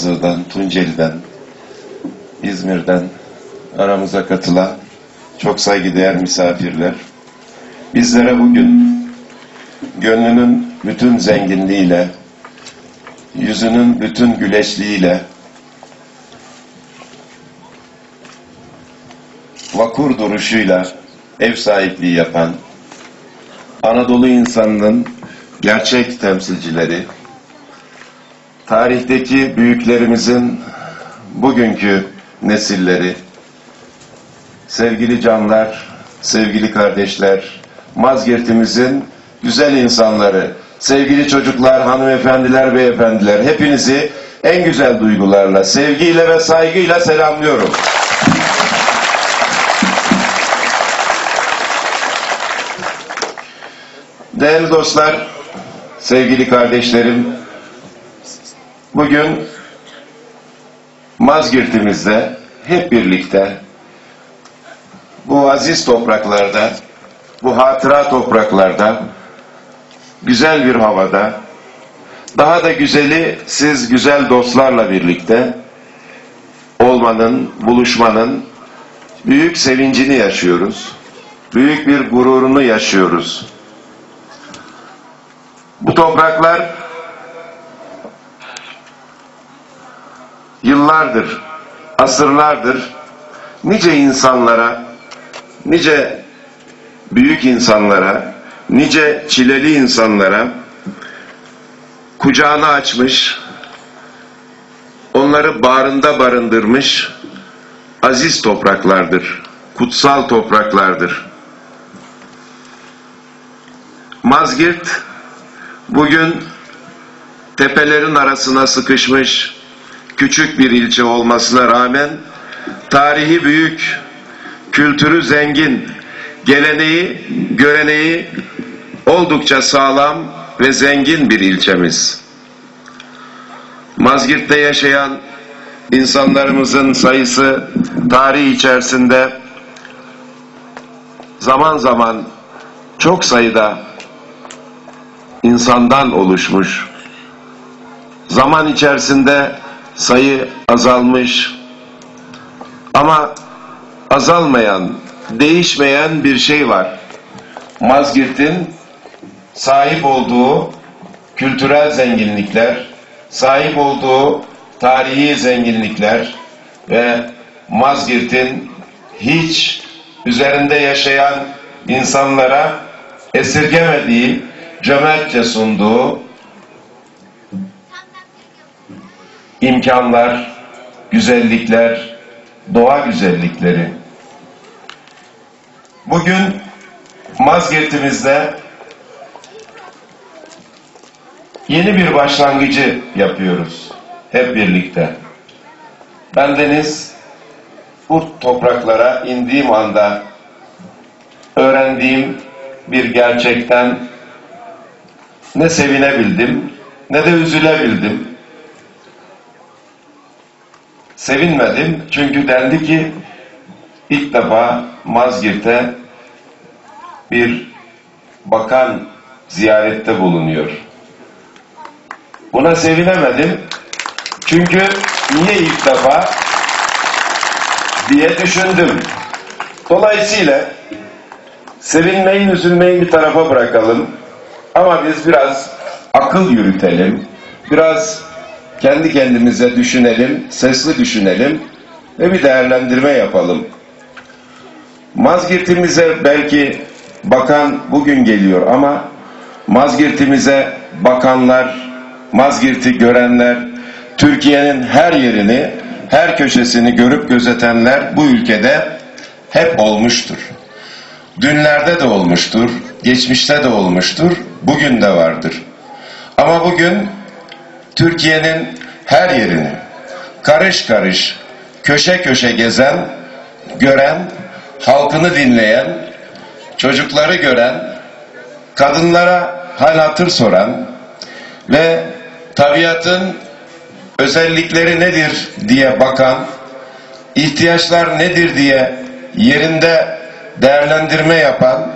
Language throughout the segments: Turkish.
Elazığ'dan, Tunceli'den, İzmir'den aramıza katılan çok saygıdeğer misafirler. Bizlere bugün gönlünün bütün zenginliğiyle, yüzünün bütün güleşliğiyle, vakur duruşuyla ev sahipliği yapan Anadolu insanının gerçek temsilcileri, tarihteki büyüklerimizin bugünkü nesilleri, sevgili canlar, sevgili kardeşler, Mazgirt'imizin güzel insanları, sevgili çocuklar, hanımefendiler, beyefendiler, hepinizi en güzel duygularla, sevgiyle ve saygıyla selamlıyorum. Değerli dostlar, sevgili kardeşlerim, bugün Mazgirt'imizde hep birlikte bu aziz topraklarda, bu hatıra topraklarda, güzel bir havada, daha da güzeli siz güzel dostlarla birlikte olmanın, buluşmanın büyük sevincini yaşıyoruz. Büyük bir gururunu yaşıyoruz. Bu topraklar yıllardır, asırlardır nice insanlara, nice büyük insanlara, nice çileli insanlara kucağını açmış, onları bağrında barındırmış aziz topraklardır, kutsal topraklardır. Mazgirt bugün tepelerin arasına sıkışmış küçük bir ilçe olmasına rağmen tarihi büyük, kültürü zengin, geleneği, göreneği oldukça sağlam ve zengin bir ilçemiz. Mazgirt'te yaşayan insanlarımızın sayısı tarih içerisinde zaman zaman çok sayıda insandan oluşmuş. Zaman içerisinde sayı azalmış. Ama azalmayan, değişmeyen bir şey var. Mazgirt'in sahip olduğu kültürel zenginlikler, sahip olduğu tarihi zenginlikler ve Mazgirt'in hiç üzerinde yaşayan insanlara esirgemediği, cömertçe sunduğu imkanlar, güzellikler, doğa güzellikleri. Bugün Mazgirt'imizde yeni bir başlangıcı yapıyoruz hep birlikte. Ben Deniz bu topraklara indiğim anda öğrendiğim bir gerçekten ne sevinebildim ne de üzülebildim. Sevinmedim çünkü dendi ki ilk defa Mazgirt'e bir bakan ziyarette bulunuyor. Buna sevinemedim çünkü niye ilk defa diye düşündüm. Dolayısıyla sevinmeyi, üzülmeyi bir tarafa bırakalım. Ama biz biraz akıl yürütelim. Biraz kendi kendimize düşünelim, sesli düşünelim ve bir değerlendirme yapalım. Mazgirtimize belki bakan bugün geliyor ama Mazgirtimize bakanlar, Mazgirt'i görenler, Türkiye'nin her yerini, her köşesini görüp gözetenler bu ülkede hep olmuştur. Dünlerde de olmuştur, geçmişte de olmuştur, bugün de vardır. Ama bugün Türkiye'nin her yerini karış karış, köşe köşe gezen, gören, halkını dinleyen, çocukları gören, kadınlara hal hatır soran ve tabiatın özellikleri nedir diye bakan, ihtiyaçlar nedir diye yerinde değerlendirme yapan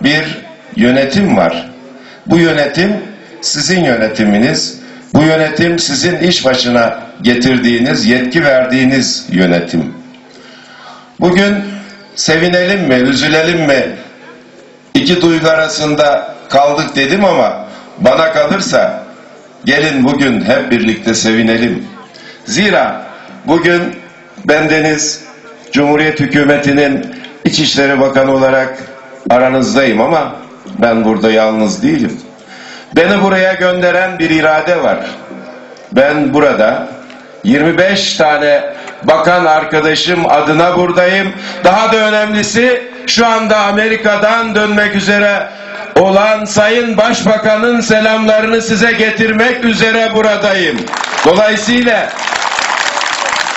bir yönetim var. Bu yönetim sizin yönetiminiz, Bu yönetim sizin iş başına getirdiğiniz, yetki verdiğiniz yönetim. Bugün sevinelim mi, üzülelim mi? İki duygu arasında kaldık dedim ama bana kalırsa gelin bugün hep birlikte sevinelim. Zira bugün bendeniz Cumhuriyet Hükümeti'nin İçişleri Bakanı olarak aranızdayım ama ben burada yalnız değilim. Beni buraya gönderen bir irade var. Ben burada 25 tane bakan arkadaşım adına buradayım. Daha da önemlisi şu anda Amerika'dan dönmek üzere olan Sayın Başbakan'ın selamlarını size getirmek üzere buradayım. Dolayısıyla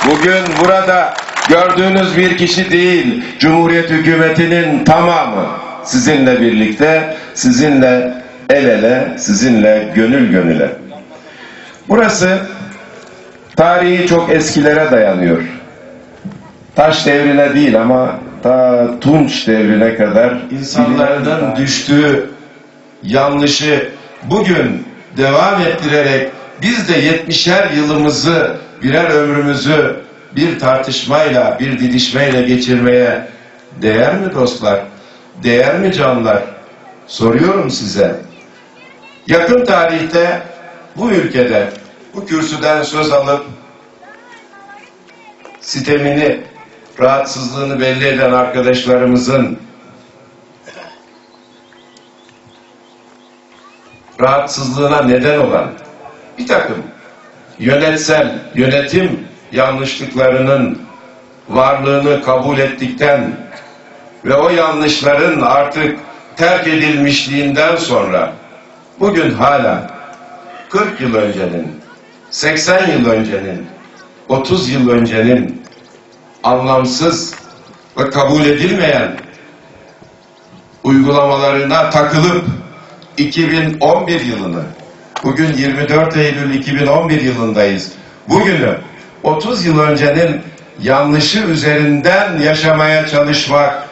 bugün burada gördüğünüz bir kişi değil, Cumhuriyet Hükümeti'nin tamamı sizinle birlikte, sizinle el ele, sizinle gönül gönüle. Burası tarihi çok eskilere dayanıyor. Taş devrine değil ama ta Tunç devrine kadar insanların düştüğü yanlışı bugün devam ettirerek biz de 70'er yılımızı birer ömrümüzü bir tartışmayla, bir didişmeyle geçirmeye değer mi dostlar? Değer mi canlar? Soruyorum size. Yakın tarihte bu ülkede bu kürsüden söz alıp sitemini, rahatsızlığını belli eden arkadaşlarımızın rahatsızlığına neden olan bir takım yönetsel, yönetim yanlışlıklarının varlığını kabul ettikten ve o yanlışların artık terk edilmişliğinden sonra bugün hala 40 yıl öncenin, 80 yıl öncenin, 30 yıl öncenin anlamsız ve kabul edilmeyen uygulamalarına takılıp 2011 yılını, bugün 24 Eylül 2011 yılındayız. Bugünü 30 yıl öncenin yanlışı üzerinden yaşamaya çalışmak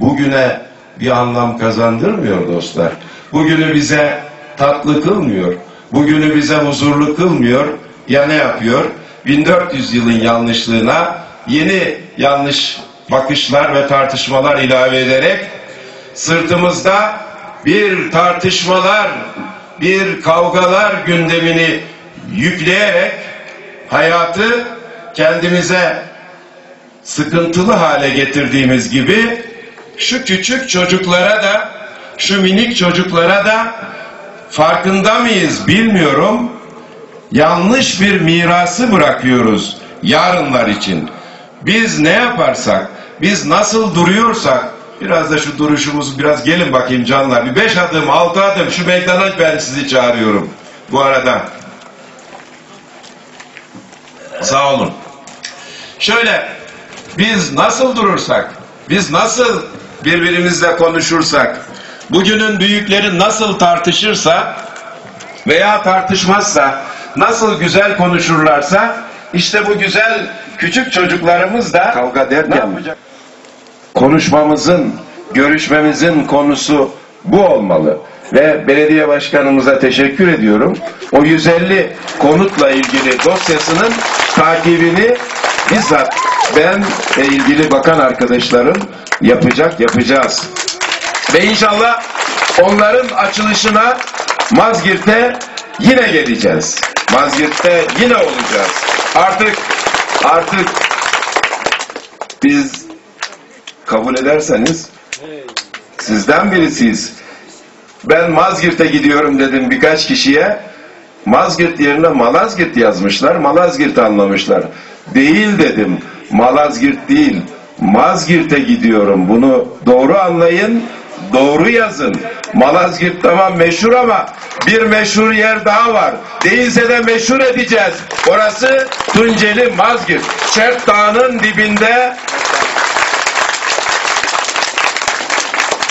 bugüne bir anlam kazandırmıyor dostlar. Bugünü bize tatlı kılmıyor. Bugünü bize huzurlu kılmıyor. Ya ne yapıyor? 1400 yılın yanlışlığına yeni yanlış bakışlar ve tartışmalar ilave ederek sırtımızda bir tartışmalar, bir kavgalar gündemini yükleyerek hayatı kendimize sıkıntılı hale getirdiğimiz gibi şu küçük çocuklara da şu minik çocuklara da farkında mıyız bilmiyorum. Yanlış bir mirası bırakıyoruz yarınlar için. Biz ne yaparsak, biz nasıl duruyorsak, biraz da şu duruşumuz biraz gelin bakayım canlar. Bir beş adım, altı adım şu meydana ben sizi çağırıyorum. Bu arada. Sağ olun. Şöyle, biz nasıl durursak, biz nasıl birbirimizle konuşursak, bugünün büyükleri nasıl tartışırsa veya tartışmazsa, nasıl güzel konuşurlarsa, işte bu güzel küçük çocuklarımız da kavga derken konuşmamızın, görüşmemizin konusu bu olmalı. Ve belediye başkanımıza teşekkür ediyorum. O 150 konutla ilgili dosyasının takibini bizzat ben ve ilgili bakan arkadaşlarım yapacak, yapacağız. Ve inşallah onların açılışına Mazgirt'e yine geleceğiz. Mazgirt'te yine olacağız. Artık artık biz kabul ederseniz sizden birisiyiz. Ben Mazgirt'e gidiyorum dedim birkaç kişiye. Mazgirt yerine Malazgirt yazmışlar. Malazgirt anlamışlar. Değil dedim. Malazgirt değil. Mazgirt'e gidiyorum. Bunu doğru anlayın. Doğru yazın. Malazgirt tamam meşhur ama bir meşhur yer daha var. Değilse de meşhur edeceğiz. Orası Tunceli Mazgirt. Şert Dağı'nın dibinde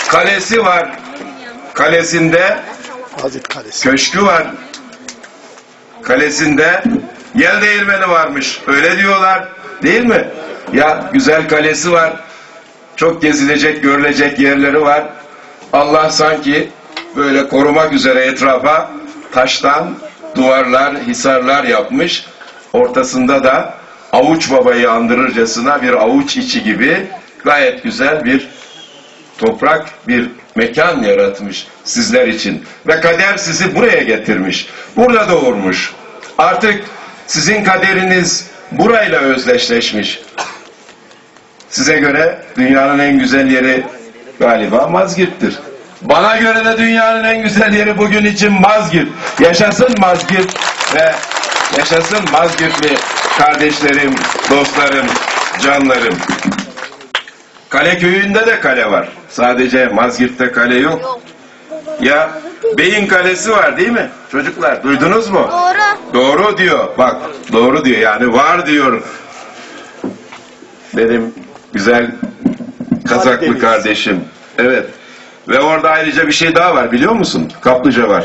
kalesi var. Kalesinde Hazret Kalesi. köşkü var. Kalesinde yel değirmeni varmış. Öyle diyorlar. Değil mi? Ya güzel kalesi var. Çok gezilecek, görülecek yerleri var. Allah sanki böyle korumak üzere etrafa taştan duvarlar, hisarlar yapmış. Ortasında da avuç babayı andırırcasına bir avuç içi gibi gayet güzel bir toprak bir mekan yaratmış sizler için. Ve kader sizi buraya getirmiş. Burada doğurmuş. Artık sizin kaderiniz burayla özdeşleşmiş. Size göre dünyanın en güzel yeri galiba Mazgirt'tir. Bana göre de dünyanın en güzel yeri bugün için Mazgirt. Yaşasın Mazgirt ve yaşasın Mazgirtli kardeşlerim, dostlarım, canlarım. Kale köyünde de kale var. Sadece Mazgirt'te kale yok. Ya Beyin Kalesi var değil mi? Çocuklar duydunuz mu? Doğru. Doğru diyor. Bak doğru diyor. Yani var diyor. Benim güzel kazaklı Karadeniz. kardeşim. Evet. Ve orada ayrıca bir şey daha var biliyor musun? Kaplıca var.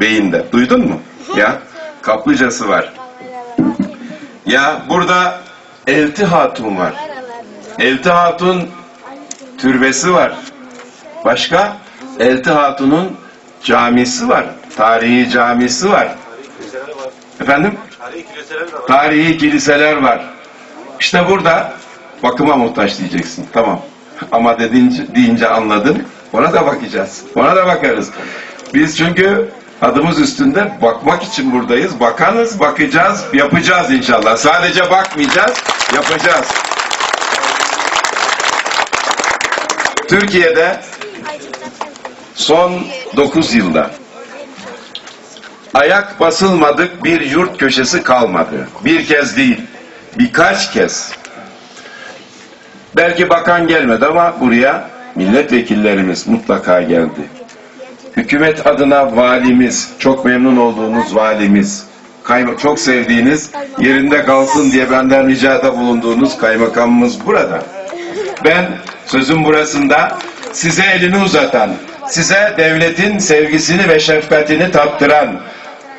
Beyinde. Duydun mu? Ya kaplıcası var. Ya burada Elti Hatun var. Elti Hatun türbesi var. Başka? Elti Hatun'un camisi var. Tarihi camisi var. Efendim? Tarihi kiliseler var. İşte burada bakıma muhtaç diyeceksin. Tamam. Ama dediğince, deyince anladın. Ona da bakacağız. Ona da bakarız. Biz çünkü adımız üstünde bakmak için buradayız. Bakanız, bakacağız, yapacağız inşallah. Sadece bakmayacağız, yapacağız. Türkiye'de son 9 yılda ayak basılmadık bir yurt köşesi kalmadı. Bir kez değil, birkaç kez. Belki bakan gelmedi ama buraya milletvekillerimiz mutlaka geldi. Hükümet adına valimiz, çok memnun olduğunuz valimiz, çok sevdiğiniz, yerinde kalsın diye benden ricada bulunduğunuz kaymakamımız burada. Ben sözün burasında size elini uzatan, size devletin sevgisini ve şefkatini tattıran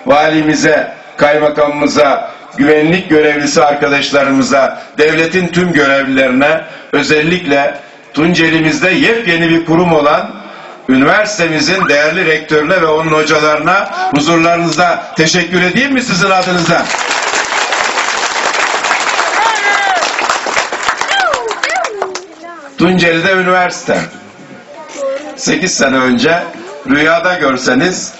valimize, kaymakamımıza, güvenlik görevlisi arkadaşlarımıza, devletin tüm görevlilerine, özellikle Tunceli'mizde yepyeni bir kurum olan üniversitemizin değerli rektörüne ve onun hocalarına huzurlarınızda teşekkür edeyim mi sizin adınıza? Tunceli'de üniversite. 8 sene önce rüyada görseniz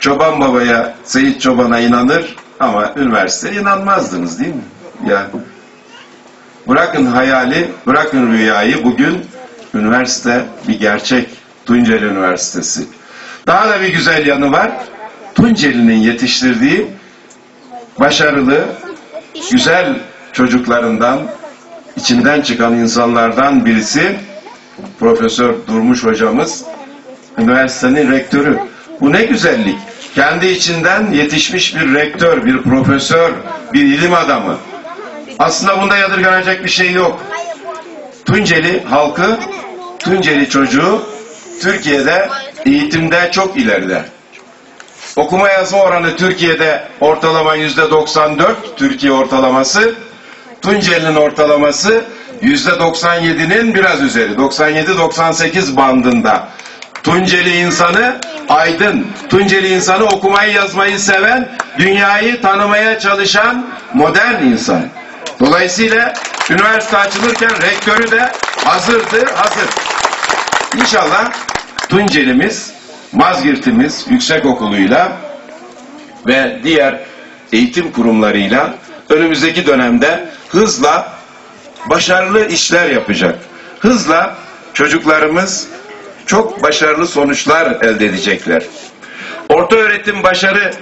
Çoban Baba'ya, Seyit Çoban'a inanır ama üniversiteye inanmazdınız değil mi? Ya bırakın hayali, bırakın rüyayı bugün üniversite bir gerçek. Tunceli Üniversitesi. Daha da bir güzel yanı var. Tunceli'nin yetiştirdiği başarılı, güzel çocuklarından, içinden çıkan insanlardan birisi Profesör Durmuş hocamız, üniversitenin rektörü. Bu ne güzellik. Kendi içinden yetişmiş bir rektör, bir profesör, bir ilim adamı. Aslında bunda yadırganacak bir şey yok. Tunceli halkı, Tunceli çocuğu Türkiye'de eğitimde çok ileride. Okuma yazma oranı Türkiye'de ortalama yüzde 94, Türkiye ortalaması. Tunceli'nin ortalaması yüzde 97'nin biraz üzeri, 97-98 bandında. Tunceli insanı aydın, Tunceli insanı okumayı yazmayı seven, dünyayı tanımaya çalışan modern insan. Dolayısıyla üniversite açılırken rektörü de hazırdı, hazır. İnşallah Tunceli'miz, Mazgirt'imiz yüksek okuluyla ve diğer eğitim kurumlarıyla önümüzdeki dönemde hızla başarılı işler yapacak. Hızla çocuklarımız çok başarılı sonuçlar elde edecekler. Orta öğretim başarı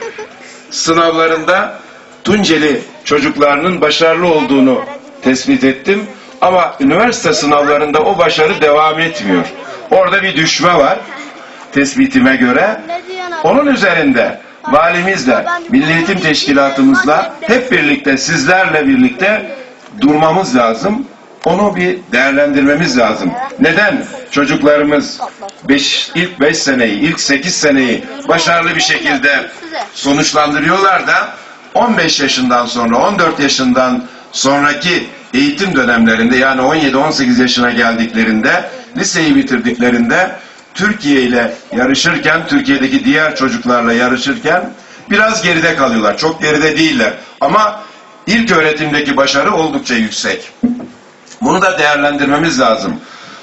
sınavlarında Tunceli çocuklarının başarılı olduğunu tespit ettim. Ama üniversite sınavlarında o başarı devam etmiyor. Orada bir düşme var tespitime göre. Onun üzerinde valimizle, Milli Eğitim Teşkilatımızla hep birlikte sizlerle birlikte durmamız lazım. Onu bir değerlendirmemiz lazım. Neden çocuklarımız beş, ilk 5 seneyi, ilk 8 seneyi başarılı bir şekilde sonuçlandırıyorlar da 15 yaşından sonra, 14 yaşından sonraki eğitim dönemlerinde yani 17-18 yaşına geldiklerinde, liseyi bitirdiklerinde Türkiye ile yarışırken, Türkiye'deki diğer çocuklarla yarışırken biraz geride kalıyorlar. Çok geride değiller. Ama ilk öğretimdeki başarı oldukça yüksek. Bunu da değerlendirmemiz lazım.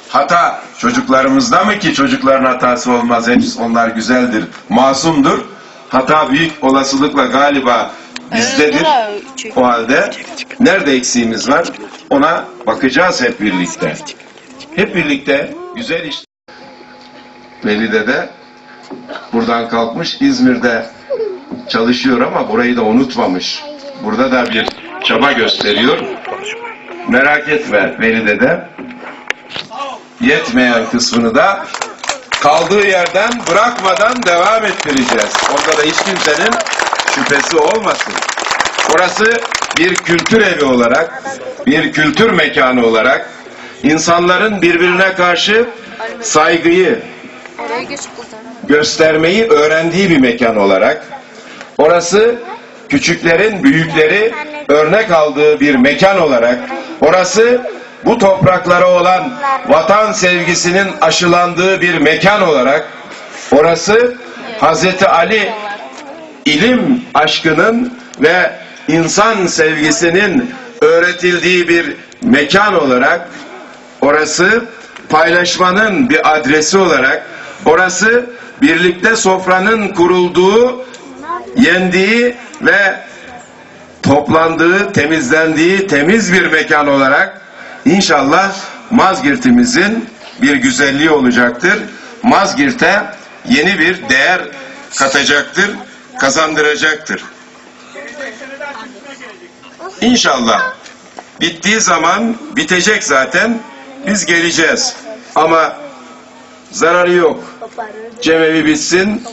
Hata çocuklarımızda mı ki çocukların hatası olmaz. Hepsi onlar güzeldir, masumdur. Hata büyük olasılıkla galiba bizdedir. O halde nerede eksiğimiz var? Ona bakacağız hep birlikte. Hep birlikte güzel iş. Veli de buradan kalkmış İzmir'de çalışıyor ama burayı da unutmamış. Burada da bir çaba gösteriyor. Merak etme Veli de yetmeyen kısmını da kaldığı yerden bırakmadan devam ettireceğiz. Onda da hiç kimsenin şüphesi olmasın. Orası bir kültür evi olarak, bir kültür mekanı olarak insanların birbirine karşı saygıyı göstermeyi öğrendiği bir mekan olarak orası küçüklerin büyükleri örnek aldığı bir mekan olarak orası bu topraklara olan vatan sevgisinin aşılandığı bir mekan olarak orası Hazreti Ali ilim aşkının ve insan sevgisinin öğretildiği bir mekan olarak orası paylaşmanın bir adresi olarak orası birlikte sofranın kurulduğu, yendiği ve toplandığı, temizlendiği temiz bir mekan olarak inşallah Mazgirt'imizin bir güzelliği olacaktır. Mazgirt'e yeni bir değer katacaktır, kazandıracaktır. İnşallah bittiği zaman bitecek zaten biz geleceğiz. Ama zararı yok. Cemevi bitsin.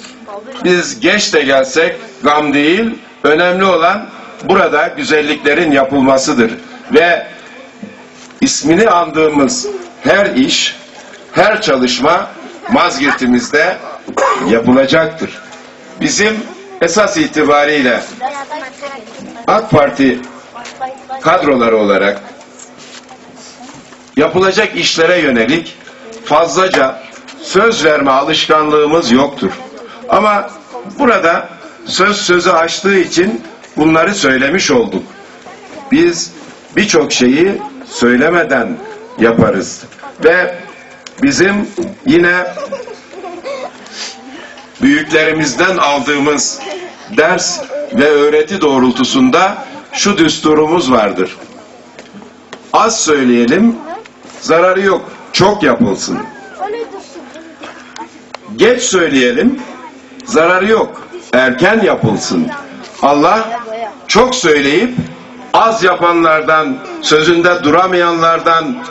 Biz geç de gelsek gam değil. Önemli olan burada güzelliklerin yapılmasıdır. Ve ismini andığımız her iş, her çalışma Mazgirt'imizde yapılacaktır. Bizim esas itibariyle AK Parti kadroları olarak yapılacak işlere yönelik fazlaca söz verme alışkanlığımız yoktur. Ama burada söz sözü açtığı için bunları söylemiş olduk. Biz birçok şeyi söylemeden yaparız. Ve bizim yine büyüklerimizden aldığımız ders ve öğreti doğrultusunda şu düsturumuz vardır. Az söyleyelim, zararı yok, çok yapılsın. Geç söyleyelim, zararı yok, erken yapılsın. Allah çok söyleyip az yapanlardan, sözünde duramayanlardan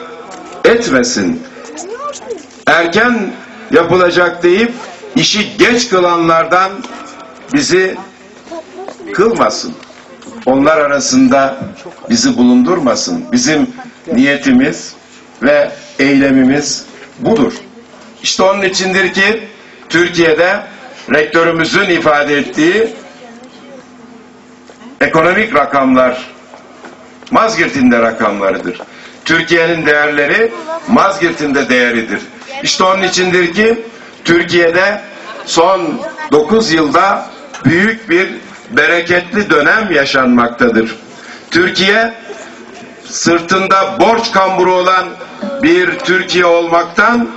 etmesin. Erken yapılacak deyip işi geç kılanlardan bizi kılmasın. Onlar arasında bizi bulundurmasın. Bizim niyetimiz ve eylemimiz budur. İşte onun içindir ki Türkiye'de rektörümüzün ifade ettiği ekonomik rakamlar Mazgirt'in de rakamlarıdır. Türkiye'nin değerleri Mazgirt'in de değeridir. İşte onun içindir ki Türkiye'de son 9 yılda büyük bir bereketli dönem yaşanmaktadır. Türkiye sırtında borç kamburu olan bir Türkiye olmaktan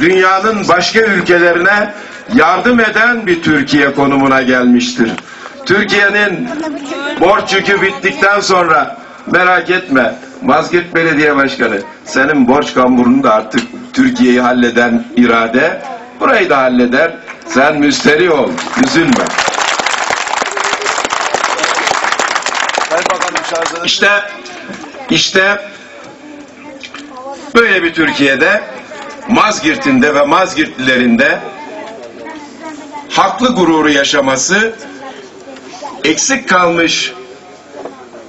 dünyanın başka ülkelerine yardım eden bir Türkiye konumuna gelmiştir. Türkiye'nin borç yükü bittikten sonra merak etme Mazgirt Belediye Başkanı senin borç kamburunu da artık Türkiye'yi halleden irade burayı da halleder. Sen müsteri ol, üzülme. İşte işte böyle bir Türkiye'de Mazgirt'inde ve Mazgirtlilerinde haklı gururu yaşaması eksik kalmış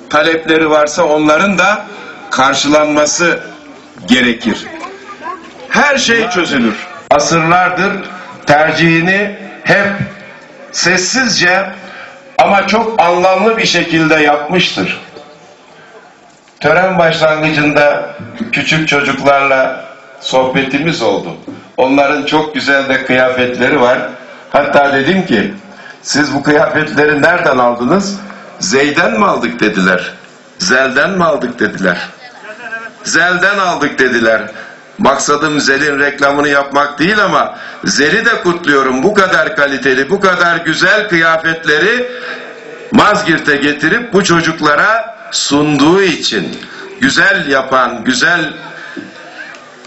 talepleri varsa onların da karşılanması gerekir. Her şey çözülür. Asırlardır tercihini hep sessizce ama çok anlamlı bir şekilde yapmıştır. Tören başlangıcında küçük çocuklarla sohbetimiz oldu. Onların çok güzel de kıyafetleri var. Hatta dedim ki siz bu kıyafetleri nereden aldınız? Zeyden mi aldık dediler. Zelden mi aldık dediler. Zelden aldık dediler. Maksadım Zel'in reklamını yapmak değil ama Zel'i de kutluyorum. Bu kadar kaliteli, bu kadar güzel kıyafetleri Mazgirt'e getirip bu çocuklara sunduğu için güzel yapan, güzel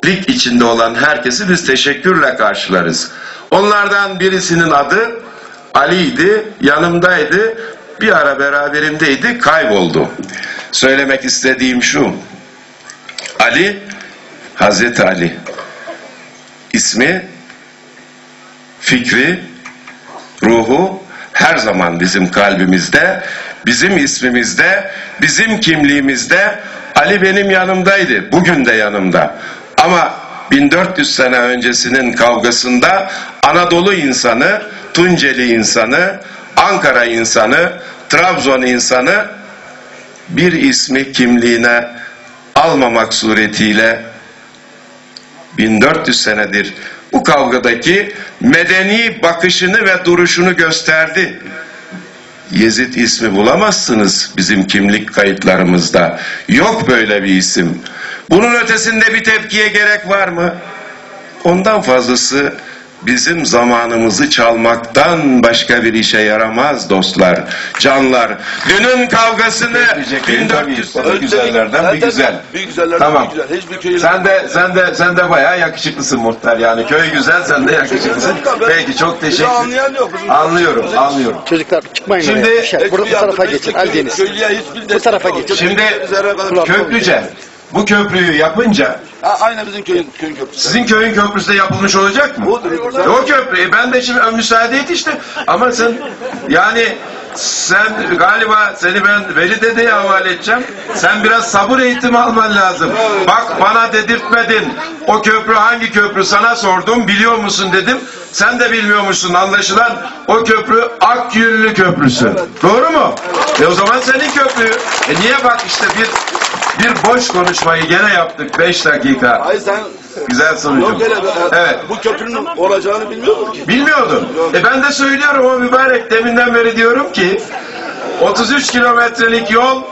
lik içinde olan herkesi biz teşekkürle karşılarız. Onlardan birisinin adı Ali'ydi, yanımdaydı, bir ara beraberimdeydi, kayboldu. Söylemek istediğim şu, Ali, Hazreti Ali, ismi, fikri, ruhu her zaman bizim kalbimizde, bizim ismimizde, bizim kimliğimizde. Ali benim yanımdaydı, bugün de yanımda. Ama 1400 sene öncesinin kavgasında Anadolu insanı, Tunceli insanı, Ankara insanı, Trabzon insanı bir ismi kimliğine almamak suretiyle 1400 senedir bu kavgadaki medeni bakışını ve duruşunu gösterdi. Yezid ismi bulamazsınız bizim kimlik kayıtlarımızda. Yok böyle bir isim. Bunun ötesinde bir tepkiye gerek var mı? Ondan fazlası bizim zamanımızı çalmaktan başka bir işe yaramaz dostlar, canlar. Dünün kavgasını 1400 O da güzellerden bir güzel. Bir güzellerden Tamam. bir güzel. Hiçbir köyün... Sen de sen de sen de bayağı yakışıklısın muhtar yani köy güzel sen de yakışıklısın. Peki çok Bizi teşekkür. anlayan yok. Bizim Anlıyorum, anlıyorum. Çocuklar çıkmayın Şimdi- oraya. Şey, burada bu tarafa geçin. hiçbir Ali Deniz. Köylüye hiçbir destek tarafa geçin. Şimdi köprüce bu köprüyü yapınca Ha, Aynı bizim köyün, köyün köprüsü. sizin köyün köprüsü de yapılmış olacak mı? Odur. E, o köprü. E, ben de şimdi müsaade et işte. Ama sen yani sen galiba seni ben Veli Dede'ye havale edeceğim. Sen biraz sabır eğitimi alman lazım. Bak bana dedirtmedin. O köprü hangi köprü sana sordum biliyor musun dedim. Sen de bilmiyormuşsun anlaşılan. O köprü Akyüllü Köprüsü. Doğru mu? E o zaman senin köprü. E niye bak işte bir bir boş konuşmayı gene yaptık 5 dakika. Hayır sen Güzel sonucu. yok öyle. Evet. Bu köprünün olacağını bilmiyordun ki. Bilmiyordum. E ben de söylüyorum o mübarek deminden beri diyorum ki 33 kilometrelik yol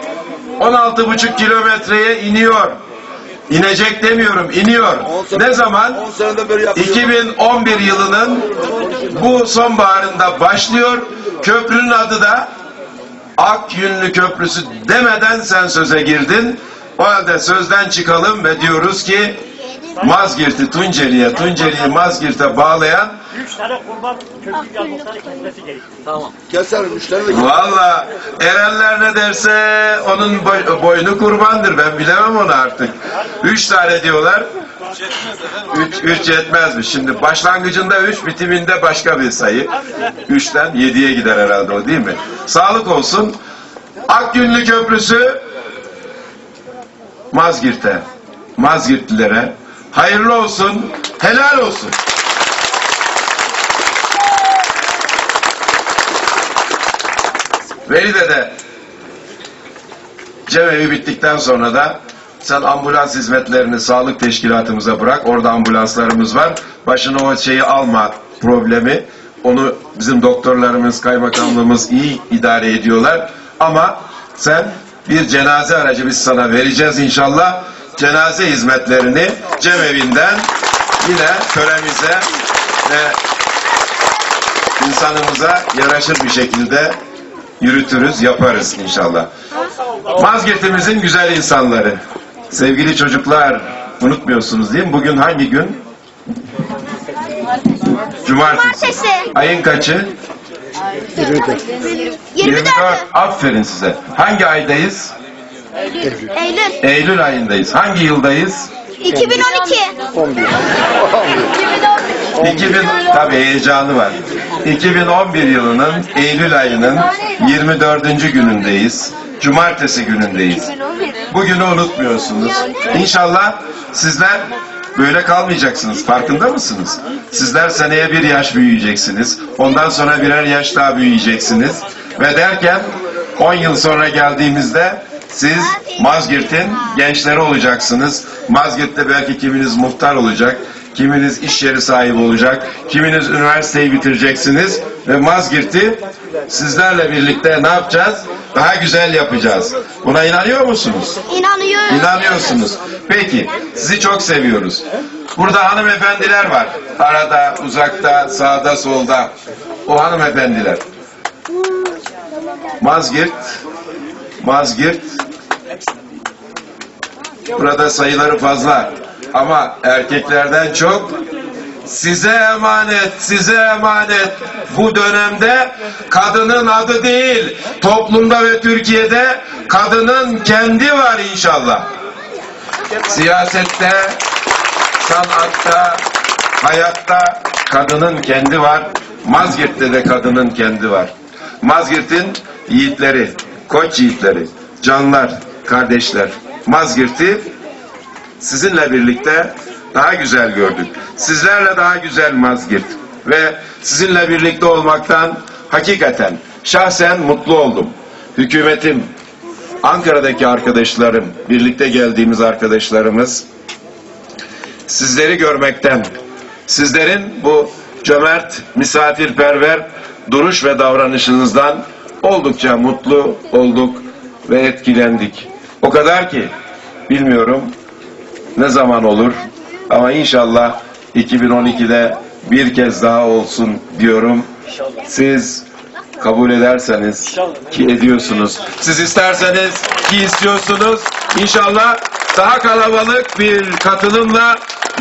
16,5 kilometreye iniyor. İnecek demiyorum, iniyor. Ne zaman? 10 seneden beri yapıyorum. 2011 yılının bu sonbaharında başlıyor. Köprünün adı da Akyünlü Köprüsü demeden sen söze girdin. O halde sözden çıkalım ve diyoruz ki Mazgirt'i Tunceli'ye, Tunceli'yi Mazgirt'e bağlayan Üç tane kurban köprü yazmasını kesmesi gerekiyor. Keser müşteri de Valla erenler ne derse onun boy- boynu kurbandır. Ben bilemem onu artık. Üç tane diyorlar. Üç, üç yetmezmiş. Şimdi başlangıcında üç, bitiminde başka bir sayı. Üçten yediye gider herhalde o değil mi? Sağlık olsun. Akgünlü Köprüsü Mazgirt'e, Mazgirtlilere hayırlı olsun, helal olsun. Veli'de de cemevi bittikten sonra da sen ambulans hizmetlerini sağlık teşkilatımıza bırak. Orada ambulanslarımız var. Başına o şeyi alma problemi. Onu bizim doktorlarımız, kaymakamlığımız iyi idare ediyorlar. Ama sen bir cenaze aracı biz sana vereceğiz inşallah. Cenaze hizmetlerini cemevinden yine töremize ve insanımıza yaraşır bir şekilde yürütürüz, yaparız inşallah. Mazgirt'imizin güzel insanları. Sevgili çocuklar, unutmuyorsunuz değil mi? Bugün hangi gün? Cumartesi. Cumartesi. Ayın kaçı? 24. 24. Aferin size. Hangi aydayız? Eylül. Eylül ayındayız. Hangi yıldayız? 2012. 11. 2000 tabii heyecanı var. 2011 yılının Eylül ayının 24. günündeyiz. Cumartesi günündeyiz. Bugünü unutmuyorsunuz. İnşallah sizler böyle kalmayacaksınız. Farkında mısınız? Sizler seneye bir yaş büyüyeceksiniz. Ondan sonra birer yaş daha büyüyeceksiniz. Ve derken 10 yıl sonra geldiğimizde siz Mazgirt'in gençleri olacaksınız. Mazgirt'te belki kiminiz muhtar olacak, kiminiz iş yeri sahibi olacak, kiminiz üniversiteyi bitireceksiniz ve Mazgirt'i sizlerle birlikte ne yapacağız? Daha güzel yapacağız. Buna inanıyor musunuz? İnanıyorum. İnanıyorsunuz. Peki, sizi çok seviyoruz. Burada hanımefendiler var. Arada, uzakta, sağda, solda. O hanımefendiler. Mazgirt, Mazgirt. Burada sayıları fazla. Ama erkeklerden çok size emanet, size emanet. Bu dönemde kadının adı değil, toplumda ve Türkiye'de kadının kendi var inşallah. Siyasette, sanatta, hayatta kadının kendi var. Mazgirt'te de kadının kendi var. Mazgirt'in yiğitleri, koç yiğitleri, canlar, kardeşler. Mazgirt'i sizinle birlikte daha güzel gördük. Sizlerle daha güzel Mazgirt. Ve sizinle birlikte olmaktan hakikaten şahsen mutlu oldum. Hükümetim, Ankara'daki arkadaşlarım, birlikte geldiğimiz arkadaşlarımız, sizleri görmekten, sizlerin bu cömert, misafirperver duruş ve davranışınızdan oldukça mutlu olduk ve etkilendik. O kadar ki bilmiyorum ne zaman olur ama inşallah 2012'de bir kez daha olsun diyorum. Siz kabul ederseniz ki ediyorsunuz. Siz isterseniz ki istiyorsunuz. İnşallah daha kalabalık bir katılımla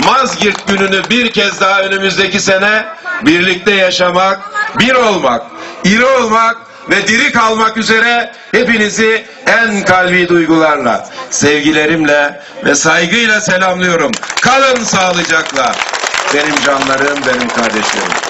Mazgirt gününü bir kez daha önümüzdeki sene birlikte yaşamak, bir olmak, iri olmak ve diri kalmak üzere hepinizi en kalbi duygularla, sevgilerimle ve saygıyla selamlıyorum. Kalın sağlıcakla. Benim canlarım, benim kardeşlerim.